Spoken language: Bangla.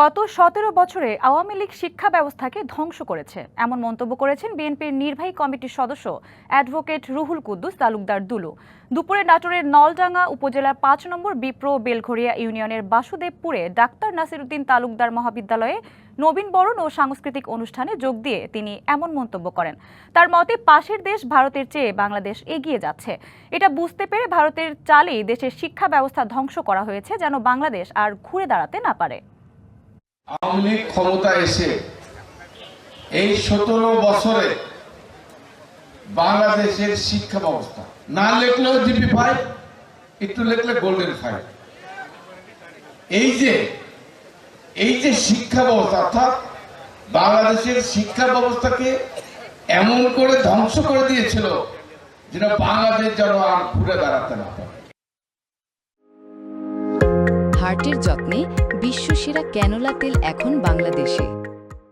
গত সতেরো বছরে আওয়ামী লীগ শিক্ষা ব্যবস্থাকে ধ্বংস করেছে। এমন মন্তব্য করেছেন বিএনপির নির্বাহী কমিটির সদস্য অ্যাডভোকেট রুহুল কুদ্দুস তালুকদার দুলু। দুপুরে নাটোরের নলডাঙ্গা উপজেলার পাঁচ নম্বর বিপ্র বেলঘরিয়া ইউনিয়নের বাসুদেবপুরে ডাক্তার নাসিরুদ্দিন তালুকদার মহাবিদ্যালয়ে নবীন বরণ ও সাংস্কৃতিক অনুষ্ঠানে যোগ দিয়ে তিনি এমন মন্তব্য করেন। তার মতে, পাশের দেশ ভারতের চেয়ে বাংলাদেশ এগিয়ে যাচ্ছে। এটা বুঝতে পেরে ভারতের চালেই দেশের শিক্ষা ব্যবস্থা ধ্বংস করা হয়েছে যেন বাংলাদেশ আর ঘুরে দাঁড়াতে না পারে। আওয়ামী লীগ ক্ষমতা এসে এই সতেরো বছরে বাংলাদেশের শিক্ষা ব্যবস্থা। না লেখলেও জিপি ফাইভ একটু লেখলে গোল্ডেন ফাইভ এই যে এই যে শিক্ষা ব্যবস্থা, অর্থাৎ বাংলাদেশের শিক্ষা ব্যবস্থাকে এমন করে ধ্বংস করে দিয়েছিল যেটা বাংলাদেশ যেন আর ঘুরে দাঁড়াতে না পারে। হার্টের যত্নে বিশ্বসেরা ক্যানোলা তেল এখন বাংলাদেশে।